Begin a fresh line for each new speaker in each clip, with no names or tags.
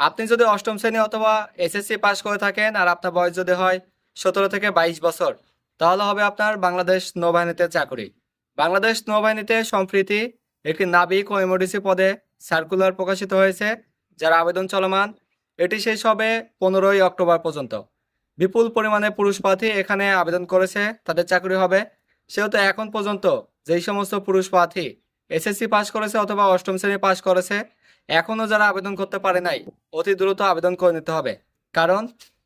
আপনি যদি অষ্টম শ্রেণি অথবা এসএসসি পাস করে থাকেন আর আপনার বয়স যদি হয় সতেরো থেকে বাইশ বছর, তাহলে হবে আপনার বাংলাদেশ নৌবাহিনীতে চাকরি। বাংলাদেশ নৌবাহিনীতে সম্প্রীতি একটি নাবিক ও এমওডিসি পদে সার্কুলার প্রকাশিত হয়েছে, যার আবেদন চলমান। এটি শেষ হবে পনেরোই অক্টোবর পর্যন্ত। বিপুল পরিমাণে পুরুষ প্রার্থী এখানে আবেদন করেছে, তাদের চাকরি হবে। সেহেতু এখন পর্যন্ত যেই সমস্ত পুরুষ প্রার্থী এসএসসি পাস করেছে অথবা অষ্টম শ্রেণি পাস করেছে এখনও যারা আবেদন করতে পারে নাই, অতি দ্রুত আবেদন করে নিতে হবে। কারণ,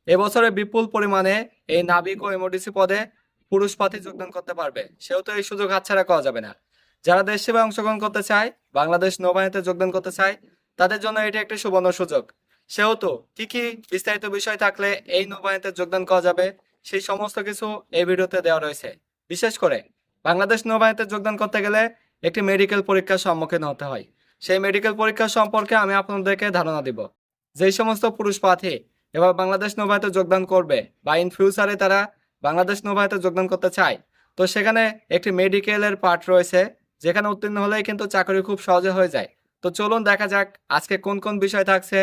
এবছরে বিপুল পরিমাণে এই নাবিক ও এমওডিসি পদে পুরুষ প্রার্থী যোগদান করতে পারবে। সেহেতু এই সুযোগ হাতছাড়া করা যাবে না। যারা দেশ সেবায় অংশগ্রহণ করতে চায়, বাংলাদেশ নৌবাহিনীতে যোগদান করতে চায়, তাদের জন্য এটি একটি সুবর্ণ সুযোগ। সেহেতু কি কি বিস্তারিত বিষয় থাকলে এই নৌবাহিনীতে যোগদান করা যাবে, সেই সমস্ত কিছু এই ভিডিওতে দেওয়া রয়েছে। বিশেষ করে, বাংলাদেশ নৌবাহিনীতে যোগদান করতে গেলে একটি মেডিকেল পরীক্ষার সম্মুখীন হতে হয়। সেই মেডিকেল পরীক্ষা সম্পর্কে আমি আপনাদেরকে ধারণা দিব। যেই সমস্ত পুরুষ প্রার্থী এবার বাংলাদেশ নৌবাহিনীতে যোগদান করবে বা ইন ফিউচারে তারা বাংলাদেশ নৌবাহিনীতে যোগদান করতে চায়, তো সেখানে একটি মেডিকেলের পার্ট রয়েছে, যেখানে উত্তীর্ণ হলেই কিন্তু চাকরি খুব সহজে হয়ে যায়। তো চলুন দেখা যাক আজকে কোন কোন বিষয় থাকছে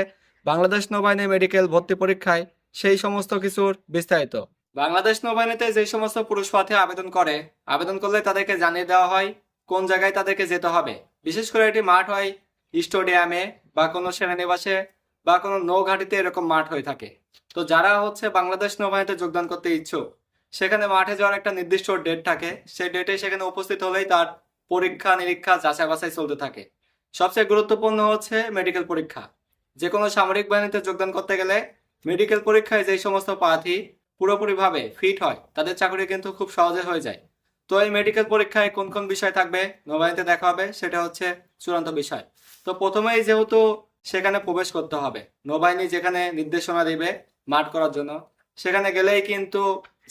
বাংলাদেশ নৌবাহিনী মেডিকেল ভর্তি পরীক্ষায়, সেই সমস্ত কিছুর বিস্তারিত। বাংলাদেশ নৌবাহিনীতে যে সমস্ত পুরুষ প্রার্থী আবেদন করে, আবেদন করলে তাদেরকে জানিয়ে দেওয়া হয় কোন জায়গায় তাদেরকে যেতে হবে। বিশেষ করে এটি মাঠ হয় স্টেডিয়ামে বা কোনো সেনানিবাসে বা কোনো নৌঘাটিতে এরকম মাঠ হয়ে থাকে। তো যারা হচ্ছে বাংলাদেশ নৌবাহিনীতে যোগদান করতে ইচ্ছুক, সেখানে মাঠে যাওয়ার একটা নির্দিষ্ট ডেট থাকে। সেই ডেটে সেখানে উপস্থিত হলেই তার পরীক্ষা, নিরীক্ষা যাচাই বাছাই চলতে থাকে। সবচেয়ে গুরুত্বপূর্ণ হচ্ছে মেডিকেল পরীক্ষা। যে কোনো সামরিক বাহিনীতে যোগদান করতে গেলে মেডিকেল পরীক্ষায় যেই সমস্ত প্রার্থী পুরোপুরিভাবে ফিট হয়, তাদের চাকরি কিন্তু খুব সহজে হয়ে যায়। তো এই মেডিকেল পরীক্ষায় কোন কোন বিষয় থাকবে? নৌবাহিনীতে দেখা হবে, সেটা হচ্ছে চূড়ান্ত বিষয়। তো প্রথমেই যেহেতু সেখানে প্রবেশ করতে হবে নৌবাহিনী যেখানে নির্দেশনা দিবে মাঠ করার জন্য, সেখানে গেলেই কিন্তু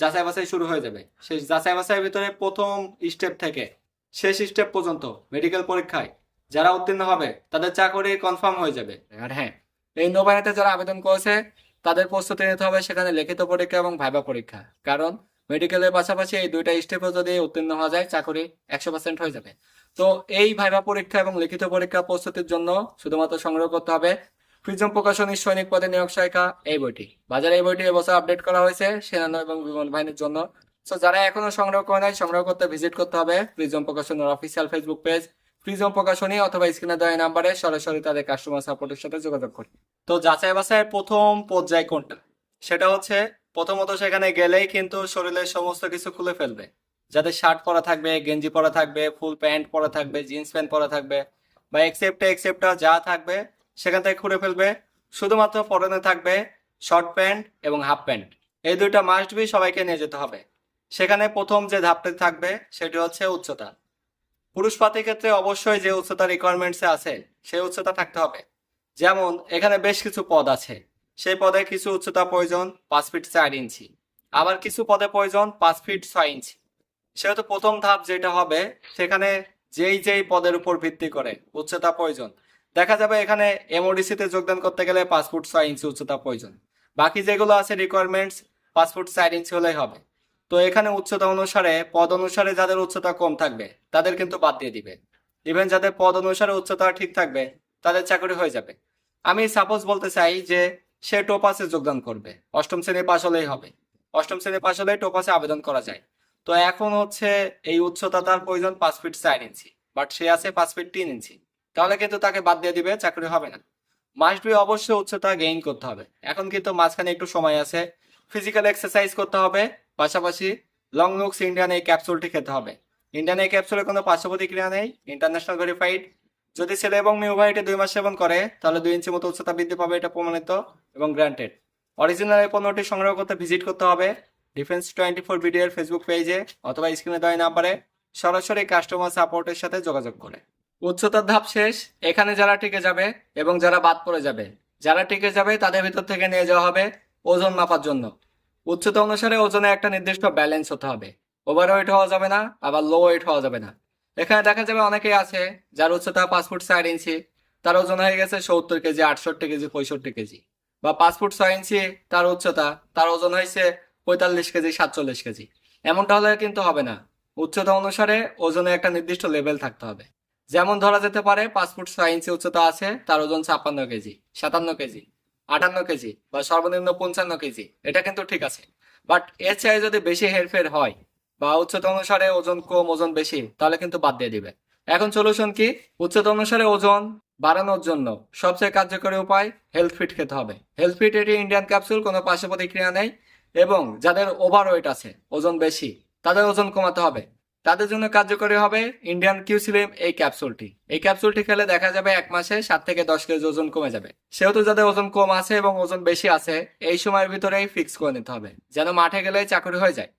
যাচাই বাছাই শুরু হয়ে যাবে। সেই যাচাই বাছাইয়ের ভিতরে প্রথম স্টেপ থেকে শেষ স্টেপ পর্যন্ত মেডিকেল পরীক্ষায় যারা উত্তীর্ণ হবে, তাদের চাকরি কনফার্ম হয়ে যাবে। আর হ্যাঁ এই নৌবাহিনীতে যারা আবেদন করেছে, তাদের প্রস্তুতি নিতে হবে সেখানে লিখিত পরীক্ষা এবং ভাইবা পরীক্ষা। কারণ মেডিকেলের পাশাপাশি এই দুইটা স্টেপে যদি উত্তীর্ণ হওয়া যায়, চাকরি একশো পার্সেন্ট হয়ে যাবে। তো এই ভাইবা পরীক্ষা এবং লিখিত পরীক্ষা প্রস্তুতির জন্য শুধুমাত্র সংগ্রহ করতে হবে প্রিজম প্রকাশনীর সৈনিক পদে নিয়োগ সহায়িকা এই বইটি। বাজারে এই বইটি এবছর আপডেট করা হয়েছে সেনানো এবং বিমান বাহিনীর জন্য। তো যারা এখনও সংগ্রহ করে নাই, সংগ্রহ করতে ভিজিট করতে হবে প্রিজম প্রকাশনীর অফিসিয়াল ফেসবুক পেজ প্রিজম প্রকাশনী অথবা স্ক্রিনে দেওয়া নাম্বারে সরাসরি তাদের কাস্টমার সাপোর্টের সাথে যোগাযোগ করি তো যাচাই বাছাইয়ের প্রথম পর্যায় কোনটা? সেটা হচ্ছে প্রথমত সেখানে গেলেই কিন্তু শরীরের সমস্ত কিছু খুলে ফেলবে। যাদের শার্ট পরা থাকবে, গেঞ্জি পরা থাকবে, ফুল প্যান্ট পরা থাকবে, জিন্স প্যান্ট পরা থাকবে বা এক্সেপ্টে এক্সেপ্টটা যা থাকবে সেখান থেকে খুলে ফেলবে। শুধুমাত্র পরনে থাকবে শর্ট প্যান্ট এবং হাফ প্যান্ট এই দুইটা মাস্ট বি সবাইকে নিয়ে যেতে হবে। সেখানে প্রথম যে ধাপটি থাকবে সেটি হচ্ছে উচ্চতা। পুরুষ পাতির ক্ষেত্রে অবশ্যই যে উচ্চতা রিকোয়ারমেন্টসে আছে, সেই উচ্চতা থাকতে হবে। যেমন এখানে বেশ কিছু পদ আছে। সেই পদে কিছু উচ্চতা প্রয়োজন, পাঁচ ফিট চার ইঞ্চি। আবার কিছু পদে প্রয়োজন, পাঁচ ফিট ছয় ইঞ্চি। সেহেতু প্রথম ধাপ যেটা হবে, সেখানে যেই যেই পদের উপর ভিত্তি করে উচ্চতা প্রয়োজন। দেখা যাবে এখানে এমওডিসিতে যোগদান করতে গেলে পাঁচ ফুট ছয় ইঞ্চি উচ্চতা প্রয়োজন। বাকি যেগুলো আছে রিকোয়ারমেন্টস পাঁচ ফুট চার ইঞ্চি হলেই হবে। তো এখানে উচ্চতা অনুসারে, পদ অনুসারে যাদের উচ্চতা কম থাকবে, তাদের কিন্তু বাদ দিয়ে দিবে। ইভেন যাদের পদ অনুসারে উচ্চতা ঠিক থাকবে, তাদের চাকরি হয়ে যাবে। আমি সাপোজ বলতে চাই যে সে টোপাসে যোগদান করবে। অষ্টম শ্রেণি পাশ হলেই হবে। অষ্টম শ্রেণি পাশ হলেই টোপাসে আবেদন করা যায়। তো এখন হচ্ছে এই উচ্চতা তার প্রয়োজন পাঁচ ফিট চার ইঞ্চি বাট সে আছে পাঁচ ফিট তিন ইঞ্চি। তাহলে কিন্তু তাকে বাদ দিয়ে দিবে, চাকরি হবে না। মাস্ট বি অবশ্যই উচ্চতা গেইন করতে হবে। এখন কিন্তু মাঝখানে একটু সময় আছে। ফিজিক্যাল এক্সারসাইজ করতে হবে, পাশাপাশি লং লুকস ইন্ডিয়ান এই ক্যাপসুলটি খেতে হবে। ইন্ডিয়ান এই ক্যাপসুলে কোনো পার্শ্ব প্রতিক্রিয়া নেই ইন্টারন্যাশনাল ভেরিফাইড যদি ছেলে এবং মেয়ে উভয় এটি দুই মাস সেবন করে, তাহলে দুই ইঞ্চি মতো উচ্চতা বৃদ্ধি পাবে এটা প্রমাণিত এবং গ্রান্টেড অরিজিনাল এই পণ্যটি সংগ্রহ করতে ভিজিট করতে হবে ডিফেন্স টোয়েন্টি ফোর ভিডিওর ফেসবুক পেজে অথবা স্ক্রিনে দেওয়া নাম্বারে সরাসরি কাস্টমার সাপোর্টের সাথে যোগাযোগ করে। উচ্চতার ধাপ শেষ, এখানে যারা টিকে যাবে এবং যারা বাদ পড়ে যাবে, যারা টিকে যাবে তাদের ভিতর থেকে নিয়ে যাওয়া হবে ওজন মাপার জন্য। উচ্চতা অনুসারে ওজনে একটা নির্দিষ্ট ব্যালেন্স হতে হবে। ওভার ওয়েট হওয়া যাবে না, আবার লো ওয়েট হওয়া যাবে না। এখানে দেখা যাবে অনেকেই আছে যার উচ্চতা পাঁচ ফুট চার ইঞ্চি, তার ওজন হয়ে গেছে সত্তর কেজি, আটষট্টি কেজি, পঁয়ষট্টি কেজি বা পাঁচ ফুট ছয় ইঞ্চি তার উচ্চতা, তার ওজন হয়েছে পঁয়তাল্লিশ কেজি, সাতচল্লিশ কেজি। এমনটা হলে কিন্তু হবে না। উচ্চতা অনুসারে ওজনে একটা নির্দিষ্ট লেভেল থাকতে হবে। যেমন ধরা যেতে পারে পাঁচ ফুট ছয় ইঞ্চি উচ্চতা আছে, তার ওজন ছাপ্পান্ন কেজি, সাতান্ন কেজি, আটান্ন কেজি বা সর্বনিম্ন পঞ্চান্ন কেজি, এটা কিন্তু ঠিক আছে। বাট এর চেয়ে যদি বেশি হেরফের হয় বা উচ্চতা অনুসারে ওজন কম, ওজন বেশি, তাহলে কিন্তু বাদ দিয়ে দিবে। এখন সলিউশন কি? উচ্চতা অনুসারে ওজন বাড়ানোর জন্য সবচেয়ে কার্যকরী উপায় হেলথ ফিট খেতে হবে। হেলথ ফিট এটি ইন্ডিয়ান ক্যাপসুল কোনো পার্শ্ব প্রতিক্রিয়া নেই এবং যাদের ওভার ওয়েট আছে, ওজন বেশি, তাদের ওজন কমাতে হবে। তাদের জন্য কার্যকরী হবে ইন্ডিয়ান কিউসিলিম এই ক্যাপসুলটি এই ক্যাপসুলটি খেলে দেখা যাবে এক মাসে সাত থেকে দশ কেজি ওজন কমে যাবে। সেহেতু যাদের ওজন কম আছে এবং ওজন বেশি আছে, এই সময়ের ভিতরেই ফিক্স করে নিতে হবে, যেন মাঠে গেলে চাকরি হয়ে যায়।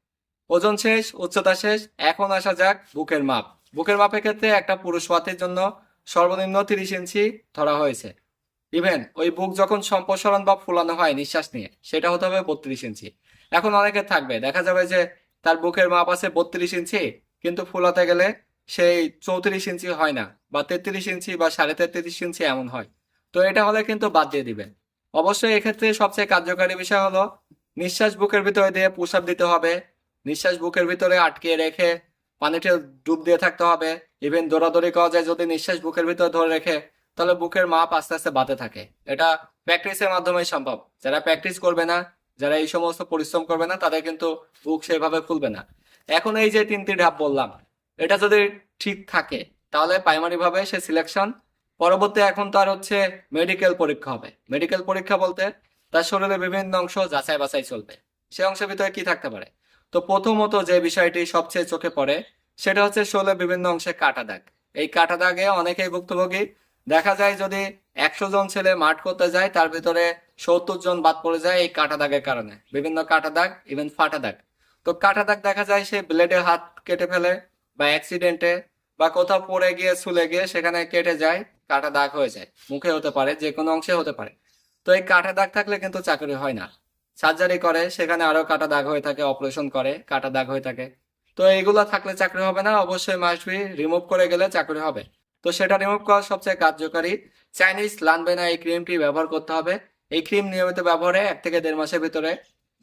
ওজন শেষ, উচ্চতা শেষ, এখন আসা যাক বুকের মাপ। বুকের মাপের ক্ষেত্রে একটা পুরুষ পাতির জন্য সর্বনিম্ন তিরিশ ইঞ্চি ধরা হয়েছে। ইভেন ওই বুক যখন সম্প্রসারণ বা ফুলানো হয় নিঃশ্বাস নিয়ে, সেটা হতে হবে বত্রিশ ইঞ্চি। এখন অনেকে থাকবে, দেখা যাবে যে তার বুকের মাপ আছে বত্রিশ ইঞ্চি, কিন্তু ফুলাতে গেলে সেই চৌত্রিশ ইঞ্চি হয় না, বা তেত্রিশ ইঞ্চি বা সাড়ে তেত্রিশ ইঞ্চি এমন হয়। তো এটা হলে কিন্তু বাদ দিয়ে দিবেন। অবশ্যই এক্ষেত্রে সবচেয়ে কার্যকারী বিষয় হলো নিঃশ্বাস বুকের ভিতরে দিয়ে পুশ দিতে হবে নিঃশ্বাস বুকের ভিতরে আটকে রেখে পানিতে ডুব দিয়ে থাকতে হবে। ইভেন দৌড়াদৌড়ি করা যায়, যদি নিঃশ্বাস বুকের ভিতরে ধরে রেখে, তাহলে বুকের মাপ আস্তে আস্তে বাড়তে থাকে। এটা প্র্যাকটিসের মাধ্যমেই সম্ভব। যারা প্র্যাকটিস করবে না, যারা এই সমস্ত পরিশ্রম করবে না, তাদের কিন্তু বুক সেভাবে খুলবে না। এখন এই যে তিনটি ধাপ বললাম, এটা যদি ঠিক থাকে, তাহলে প্রাইমারি ভাবে সে সিলেকশন পরবর্তী এখন তার হচ্ছে মেডিকেল পরীক্ষা হবে। মেডিকেল পরীক্ষা বলতে তার শরীরের বিভিন্ন অংশ যাচাই বাছাই চলবে। সে অংশের ভিতরে কি থাকতে পারে? তো প্রথমত যে বিষয়টি সবচেয়ে চোখে পড়ে, সেটা হচ্ছে শোলে বিভিন্ন অংশে কাটা দাগ। এই কাটা দাগে অনেকেই ভুক্তভোগী। দেখা যায় যদি একশো জন ছেলে মাঠ করতে যায়, তার ভিতরে সত্তর জন বাদ পড়ে যায় এই কাটা দাগের কারণে। বিভিন্ন কাটা দাগ ইভেন ফাটা দাগ। তো কাটা দাগ দেখা যায় সে ব্লেডে হাত কেটে ফেলে বা অ্যাক্সিডেন্টে বা কোথাও পড়ে গিয়ে, ছুলে গিয়ে সেখানে কেটে যায়, কাটা দাগ হয়ে যায়। মুখে হতে পারে যে কোনো অংশে হতে পারে। তো এই কাটা দাগ থাকলে কিন্তু চাকরি হয় না। সার্জারি করে, সেখানে আরও কাটা দাগ হয়ে থাকে, অপারেশন করে, কাটা দাগ হয়ে থাকে। তো এইগুলো থাকলে চাকরি হবে না, অবশ্যই মাস্ট বি রিমুভ করে গেলে চাকরি হবে। তো সেটা রিমুভ করা সবচেয়ে কার্যকারী। চাইনিজ লানবেনা এই ক্রিমটি ব্যবহার করতে হবে। এই ক্রিম নিয়মিত ব্যবহারে এক থেকে দেড় মাসের ভিতরে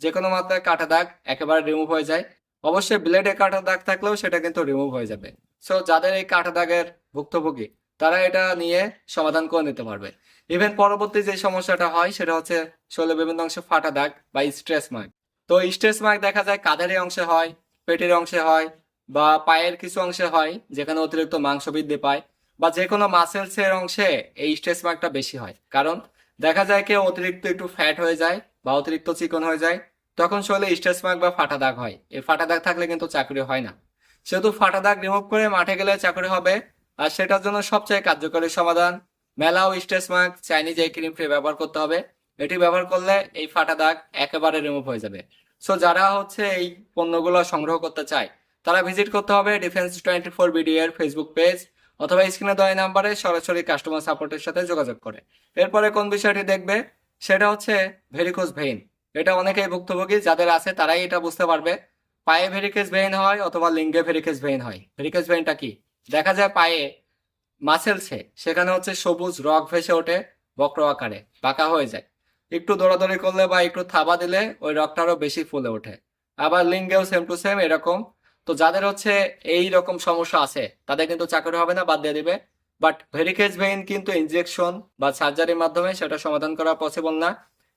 যে কোনো মাত্রায় কাটা দাগ একেবারে রিমুভ হয়ে যায়। অবশ্যই ব্লেডে কাটা দাগ থাকলেও সেটা কিন্তু রিমুভ হয়ে যাবে। সো যাদের এই কাটা দাগের ভুক্তভোগী, তারা এটা নিয়ে সমাধান করে নিতে পারবে। ইভেন পরবর্তী যে সমস্যাটা হয়, সেটা হচ্ছে শরীরের বিভিন্ন অংশে ফাটা দাগ বা স্ট্রেস মার্ক তো স্ট্রেস মার্ক দেখা যায় কাঁধের অংশে হয়, পেটের অংশে হয় বা পায়ের কিছু অংশে হয়, যেখানে অতিরিক্ত মাংস বৃদ্ধি পায় বা যে কোনো মাসেলসের অংশে এই স্ট্রেস মার্কটা বেশি হয়। কারণ দেখা যায় কেউ অতিরিক্ত একটু ফ্যাট হয়ে যায় বা অতিরিক্ত চিকন হয়ে যায়, তখন শরীরে স্ট্রেস মার্ক বা ফাটা দাগ হয়। এই ফাটা দাগ থাকলে কিন্তু চাকরি হয় না। সেহেতু ফাটা দাগ রিমুভ করে মাঠে গেলে চাকরি হবে, আর সেটার জন্য সবচেয়ে কার্যকরী সমাধান মেলা ও স্ট্রেস মার্ক চাইনিজ এই ক্রিমটি ব্যবহার করতে হবে। এটি ব্যবহার করলে এই ফাটা দাগ একেবারে রিমুভ হয়ে যাবে। সো যারা হচ্ছে এই পণ্যগুলো সংগ্রহ করতে চায়, তারা ভিজিট করতে হবে defence twenty four B D Facebook page অথবা স্ক্রিনে দেওয়া নাম্বারে সরাসরি কাস্টমার সাপোর্টের সাথে যোগাযোগ করে। এরপরে কোন বিষয়টি দেখবে? সেটা হচ্ছে ভেরিকোজ ভেইন এটা অনেকেই ভুক্তভোগী, যাদের আছে তারাই এটা বুঝতে পারবে। পায়ে ভেরিকেজ ভেইন হয় অথবা লিঙ্গে ভেরিকেজ ভেইন হয়। ভেরিকেজ ভেইনটা কি? দেখা যায় পায়ে মাসেলসে সেখানে হচ্ছে সবুজ রক ভেসে ওঠে বক্র আকারে বাঁকা হয়ে যায়। একটু দৌড়াদৌড়ি করলে বা একটু থাবা দিলে ওই রকটা আরও বেশি ফুলে ওঠে। আবার লিঙ্গেও সেম টু সেম এরকম। তো যাদের হচ্ছে এই রকম সমস্যা আছে, তাদের কিন্তু চাকরি হবে না, বাদ দিয়ে দিবে। বাট ভেরিকেজ ভেইন কিন্তু ইনজেকশন বা সার্জারির মাধ্যমে সেটা সমাধান করা পসিবল না।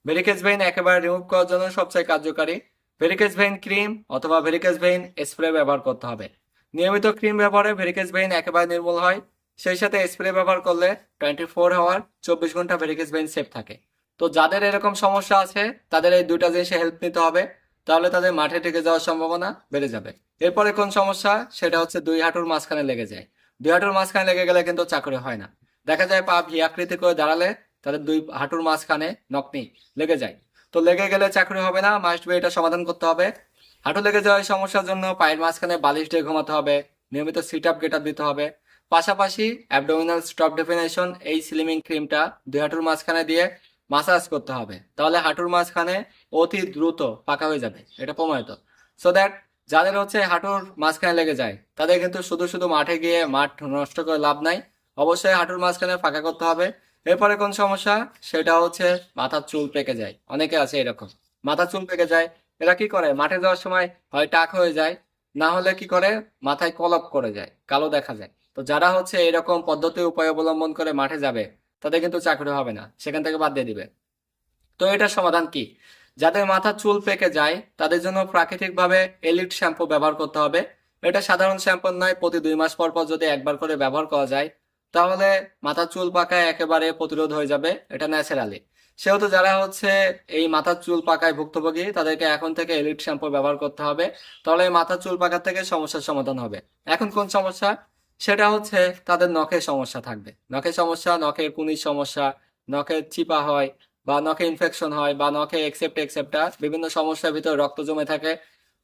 ভেরিকেজ ভেইন একেবারে রিমুভ করার জন্য সবচেয়ে কার্যকারী। ভেরিকেজ ভেইন ক্রিম অথবা ভেরিকেজ ভেইন স্প্রে ব্যবহার করতে হবে। নিয়মিত ক্রিম ব্যবহারে ভেরিকেজ ভেইন একেবারে নির্মূল হয়। সেই সাথে স্প্রে ব্যবহার করলে টোয়েন্টি ফোর আওয়ার চব্বিশ ঘণ্টা ভেরিকেজ ভেইন সেফ থাকে। তো যাদের এরকম সমস্যা আছে, তাদের এই দুইটা জিনিসে হেল্প নিতে হবে। তাহলে তাদের মাঠে টেকে যাওয়ার সম্ভাবনা বেড়ে যাবে। এরপরে কোন সমস্যা? সেটা হচ্ছে দুই হাঁটুর মাঝখানে লেগে যায়। দুই হাঁটুর মাঝখানে লেগে গেলে কিন্তু চাকরি হয় না। দেখা যায় পা ভি আকৃতি করে দাঁড়ালে তাদের দুই হাঁটুর মাঝখানে নকনি লেগে যায়। তো লেগে গেলে চাকরি হবে না মাস্ট বি এটা সমাধান করতে হবে। হাঁটু লেগে যাওয়ার সমস্যার জন্য পায়ের মাঝখানে বালিশ দিয়ে ঘুমাতে হবে। নিয়মিত সিট আপ গেট আপ দিতে হবে। পাশাপাশি অ্যাবডোমিনাল স্টপ ডেফিনেশন এই স্লিমিং ক্রিমটা দুই হাঁটুর মাঝখানে দিয়ে মাসাজ করতে হবে। তাহলে হাঁটুর মাঝখানে অতি দ্রুত পাকা হয়ে যাবে, এটা প্রমাণিত। সো দ্যাট যাদের হচ্ছে হাঁটুর মাঝখানে লেগে যায়, তাদের কিন্তু শুধু শুধু মাঠে গিয়ে মাঠ নষ্ট করে লাভ নাই। অবশ্যই হাঁটুর মাঝখানে ফাঁকা করতে হবে। এরপরে কোন সমস্যা? সেটা হচ্ছে মাথার চুল পেকে যায়। অনেকে আছে এরকম। মাথার চুল পেকে যায়, এরা কি করে? মাঠে যাওয়ার সময় হয় টাক হয়ে যায়, না হলে কি করে? মাথায় কলপ করে যায়, কালো দেখা যায়। তো যারা হচ্ছে এরকম পদ্ধতি উপায় অবলম্বন করে মাঠে যাবে, তাদের কিন্তু চাকরি হবে না, সেখান থেকে বাদ দিয়ে দিবে। তো এটার সমাধান কি? যাদের মাথার চুল পেকে যায়, তাদের জন্য প্রাকৃতিকভাবে এলিট শ্যাম্পু ব্যবহার করতে হবে। এটা সাধারণ শ্যাম্পু নয়, প্রতি দুই মাস পর পর যদি একবার করে ব্যবহার করা যায়, তাহলে মাথার চুল পাকায় একেবারে প্রতিরোধ হয়ে যাবে, এটা ন্যাচারালি। সেহেতু যারা হচ্ছে এই মাথার চুল পাকায় ভুক্তভোগী, তাদেরকে এখন থেকে এলিট শ্যাম্পু ব্যবহার করতে হবে, তাহলে মাথার চুল পাকার থেকে সমস্যার সমাধান হবে। এখন কোন সমস্যা? সেটা হচ্ছে তাদের নখের সমস্যা থাকবে। নখের সমস্যা, নখের কুনির সমস্যা, নখের চিপা হয় বা নখে ইনফেকশন হয় বা নখে এক্সেপ্ট এক্সেপ্টা বিভিন্ন সমস্যার ভিতরে রক্ত জমে থাকে।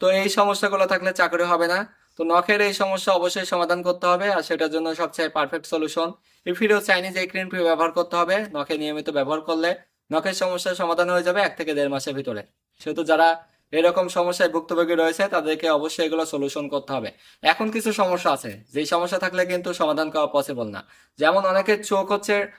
তো এই সমস্যাগুলো থাকলে চাকরি হবে না। তো নখের এই সমস্যা অবশ্যই সমাধান করতে হবে আর সেটার জন্য সবচেয়ে পারফেক্ট সলিউশন ইফিডো চাইনিজ এই ক্রিম ব্যবহার করতে হবে। নখে নিয়মিত ব্যবহার করলে নখের সমস্যার সমাধান হয়ে যাবে এক থেকে দেড় মাসের ভিতরে। সেহেতু যারা এরকম সমস্যায় ভুক্তভোগী রয়েছে, তাদেরকে অবশ্যই এগুলো সলিউশন করতে হবে। এখন কিছু সমস্যা আছে, যেই সমস্যা থাকলে কিন্তু সমাধান করা পসিবল না। যেমন অনেকের চোখ হচ্ছে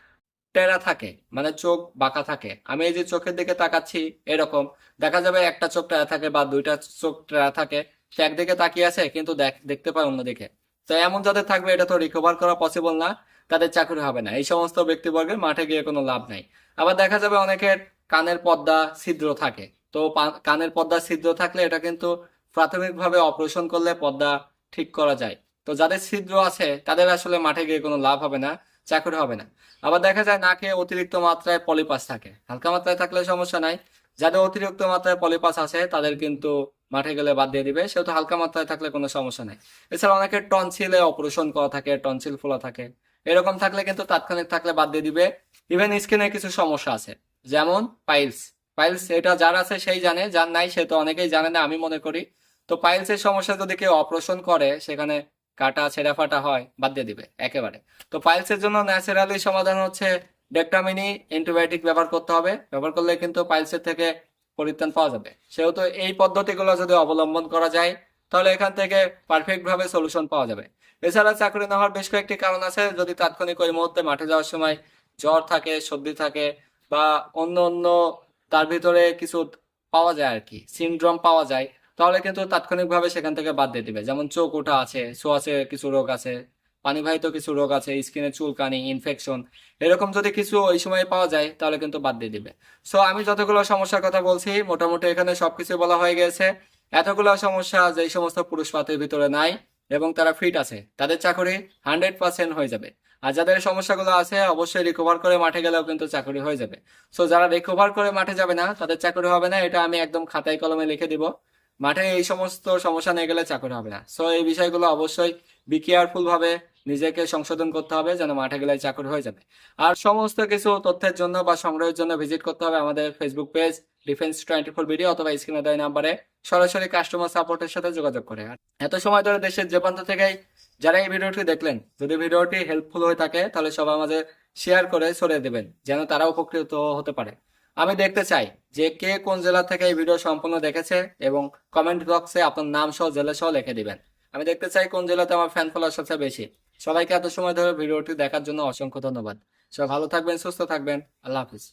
টেরা থাকে মানে চোখ বাঁকা থাকে। আমি এই যে চোখের দিকে তাকাচ্ছি, এরকম। দেখা যাবে একটা চোখ টেরা থাকে বা দুইটা চোখ টেরা থাকে, সে একদিকে তাকিয়ে আছে, কিন্তু দেখ- দেখতে পায় অন্যদিকে। তো এমন যাদের থাকবে, এটা তো রিকভার করা পসিবল না, তাদের চাকরি হবে না। এই সমস্ত ব্যক্তিবর্গের মাঠে গিয়ে কোনো লাভ নাই। আবার দেখা যাবে অনেকের কানের পর্দা ছিদ্র থাকে। তো কানের পর্দা ছিদ্র থাকলে এটা কিন্তু প্রাথমিকভাবে অপারেশন করলে পর্দা ঠিক করা যায়। তো যাদের ছিদ্র আছে, তাদের আসলে মাঠে গিয়ে কোনো লাভ হবে না, চাকরি হবে না। আবার দেখা যায় নাকে অতিরিক্ত মাত্রায় পলিপাস থাকে। হালকা মাত্রায় থাকলে সমস্যা নাই। যাদের অতিরিক্ত মাত্রায় পলিপাস আছে, তাদের কিন্তু মাঠে গেলে বাদ দিয়ে দিবে। সেহেতু হালকা মাত্রায় থাকলে কোনো সমস্যা নাই। এছাড়া অনেকে টনসিলে অপারেশন করা থাকে টনসিল ফোলা থাকে। এরকম থাকলে কিন্তু তাৎক্ষণিক থাকলে বাদ দিয়ে দিবে। ইভেন স্কিনে কিছু সমস্যা আছে। যেমন পাইলস পাইলস এটা যার আছে সেই জানে, যার নাই সে তো অনেকেই জানে না, আমি মনে করি। তো পাইলসের সমস্যা যদি কেউ অপারেশন করে, সেখানে কাটা ছেঁড়া ফাটা হয়, বাদ দিয়ে দিবে, একেবারে। তো পাইলসের জন্য ন্যাচারালি সমাধান হচ্ছে ডেক্টামিনি অ্যান্টিবায়োটিক ব্যবহার করতে হবে। ব্যবহার করলে কিন্তু পাইলসের থেকে পরিত্রাণ পাওয়া যাবে। সেহেতু এই পদ্ধতিগুলো যদি অবলম্বন করা যায়, তাহলে এখান থেকে পারফেক্ট ভাবে সলিউশন পাওয়া যাবে। এছাড়া চাকরি না হওয়ার বেশ কয়েকটি কারণ আছে। যদি তাৎক্ষণিক ওই মুহূর্তে মাঠে যাওয়ার সময় জ্বর থাকে, সর্দি থাকে বা অন্য অন্য তার ভিতরে কিছু পাওয়া যায় আর কি সিনড্রোম পাওয়া যায়, তাহলে কিন্তু তাৎক্ষণিকভাবে সেখান থেকে বাদ দিয়ে দিবে। যেমন চোখ ওঠা আছে সোয়াসে কিছু রোগ আছে, পানিবাহিত কিছু রোগ আছে, স্কিনে চুলকানি ইনফেকশন এরকম যদি কিছু ওই সময় পাওয়া যায়, তাহলে কিন্তু বাদ দিয়ে দিবে। সো আমি যতগুলো সমস্যার কথা বলছি, মোটামুটি এখানে সবকিছু বলা হয়ে গেছে। এতগুলো সমস্যা যেই সমস্ত পুরুষ পাতের ভিতরে নাই এবং তারা ফিট আছে, তাদের চাকরি হান্ড্রেড পার্সেন্ট হয়ে যাবে। আর যাদের সমস্যাগুলো আছে, অবশ্যই রিকভার করে মাঠে গেলেও কিন্তু চাকরি হয়ে যাবে। সো যারা রিকভার করে মাঠে যাবে না, তাদের চাকরি হবে না, এটা আমি একদম খাতায় কলমে লিখে দিব। মাঠে এই সমস্ত সমস্যা নিয়ে গেলে চাকরি হবে না। সো এই বিষয়গুলো অবশ্যই বি কেয়ারফুল ভাবে নিজেকে সংশোধন করতে হবে, যেন মাঠে গেলে চাকরি হয়ে যাবে। আর সমস্ত কিছু তথ্যের জন্য বা সংগ্রহের জন্য ভিজিট করতে হবে আমাদের Facebook page defence twenty four video অথবা স্ক্রিনে দেওয়া নাম্বারে সরাসরি কাস্টমার সাপোর্টের সাথে যোগাযোগ করে। এত সময় ধরে দেশের যে প্রান্ত থেকেই যারা এই ভিডিওটি দেখলেন, যদি ভিডিওটি হেল্পফুল হয়ে থাকে, তাহলে সবাই আমাদের শেয়ার করে ছড়িয়ে দেবেন, যেন তারা উপকৃত হতে পারে। আমি দেখতে চাই যে কে কোন জেলা থেকে এই ভিডিও সম্পূর্ণ দেখেছে এবং কমেন্ট বক্সে আপনার নাম সহ, জেলা সহ লিখে দিবেন। আমি দেখতে চাই কোন জেলাতে আমার ফ্যান ফলোয়ার সবচেয়ে বেশি। সবাইকে এত সময় ধরে ভিডিওটি দেখার জন্য অসংখ্য ধন্যবাদ। সবাই ভালো থাকবেন, সুস্থ থাকবেন। আল্লাহ হাফিজ।